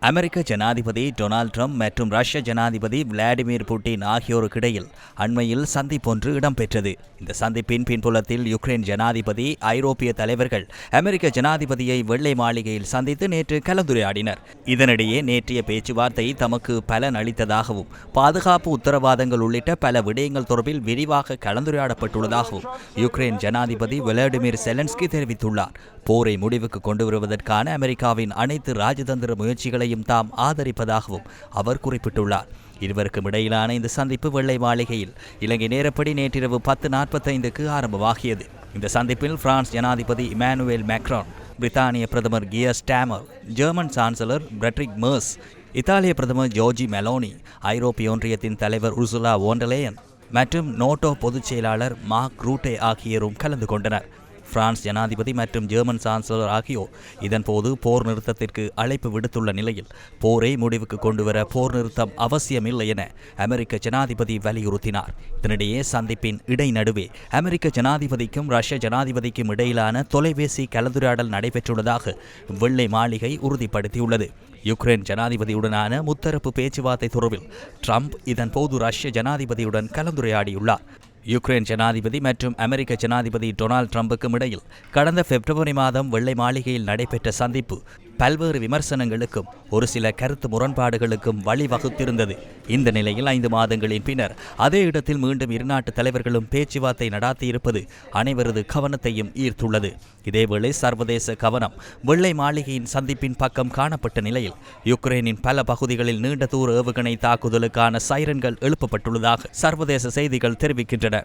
அமெரிக்க ஜனாதிபதி Donald Trump மற்றும் ரஷ்ய ஜனாதிபதி விளாடிமிர் புட்டின் ஆகியோருக்கிடையில் அண்மையில் சந்திப்பொன்று இடம்பெற்றது. இந்த சந்திப்பின் பின்புலத்தில் யுக்ரைன் ஜனாதிபதி ஐரோப்பிய தலைவர்கள் அமெரிக்க ஜனாதிபதியை வெள்ளை மாளிகையில் சந்தித்து நேற்று கலந்துரையாடினர். இதனிடையே நேற்றைய பேச்சுவார்த்தை தமக்கு பலன் அளித்ததாகவும் பாதுகாப்பு உத்தரவாதங்கள் உள்ளிட்ட பல விடயங்கள் தொடர்பில் விரிவாக கலந்துரையாடப்பட்டுள்ளதாகவும் யுக்ரைன் ஜனாதிபதி விளாடிமிர் செலன்ஸ்கி தெரிவித்துள்ளார். போரை முடிவுக்கு கொண்டு வருவதற்கான அமெரிக்காவின் அனைத்து ராஜதந்திர முயற்சிகளை முயற்சிகளையும் தாம் ஆதரிப்பதாகவும் அவர் குறிப்பிட்டுள்ளார். இருவருக்கும் இடையிலான இந்த சந்திப்பு வெள்ளை மாளிகையில் இலங்கை நேரப்படி நேற்றிரவு பத்து நாற்பத்தைந்துக்கு ஆரம்பமாகியது. இந்த சந்திப்பில் பிரான்ஸ் ஜனாதிபதி இமானுவேல் மேக்ரான் பிரித்தானிய பிரதமர் Keir Starmer German chancellor Friedrich Merz இத்தாலிய பிரதமர் ஜோர்ஜி மெலோனி ஐரோப்பிய ஒன்றியத்தின் தலைவர் உர்சுலா ஓண்டலேயன் மற்றும் நோட்டோ பொதுச் செயலாளர் மார்க் ரூட்டே ஆகியோரும் கலந்து கொண்டனர். பிரான்ஸ் ஜனாதிபதி மற்றும் ஜெர்மன் சான்சலர் ஆகியோர் இதன்போது போர் நிறுத்தத்திற்கு அழைப்பு விடுத்துள்ள நிலையில் போரை முடிவுக்கு கொண்டுவர போர் நிறுத்தம் அவசியமில்லை என அமெரிக்க ஜனாதிபதி வலியுறுத்தினார். இதனிடையே சந்திப்பின் இடைநடுவே அமெரிக்க ஜனாதிபதிக்கும் ரஷ்ய ஜனாதிபதிக்கும் இடையிலான தொலைபேசி கலந்துரையாடல் நடைபெற்றுள்ளதாக வெள்ளை மாளிகை உறுதிப்படுத்தியுள்ளது. யுக்ரைன் ஜனாதிபதியுடனான முத்தரப்பு பேச்சுவார்த்தை தொடர்பில் ட்ரம்ப் இதன்போது ரஷ்ய ஜனாதிபதியுடன் கலந்துரையாடியுள்ளார். யுக்ரைன் ஜனாதிபதி மற்றும் அமெரிக்க ஜனாதிபதி டொனால்ட் ட்ரம்புக்கும் இடையில் கடந்த பிப்ரவரி மாதம் வெள்ளை மாளிகையில் நடைபெற்ற சந்திப்பு பல்வேறு விமர்சனங்களுக்கும் ஒரு சில கருத்து முரண்பாடுகளுக்கும் வழிவகுத்திருந்தது இந்த நிலையில் ஐந்து மாதங்களின் பின்னர் அதே இடத்தில் மீண்டும் இருநாட்டு தலைவர்களும் பேச்சுவார்த்தை நடாத்தியிருப்பது அனைவரது கவனத்தையும் ஈர்த்துள்ளது. இதேவேளை சர்வதேச கவனம் வெள்ளை மாளிகையின் சந்திப்பின் பக்கம் காணப்பட்ட நிலையில் யுக்ரைனின் பல பகுதிகளில் நீண்ட தூர ஏவுகணை தாக்குதலுக்கான சைரன்கள் எழுப்பப்பட்டுள்ளதாக சர்வதேச செய்திகள் தெரிவிக்கின்றன.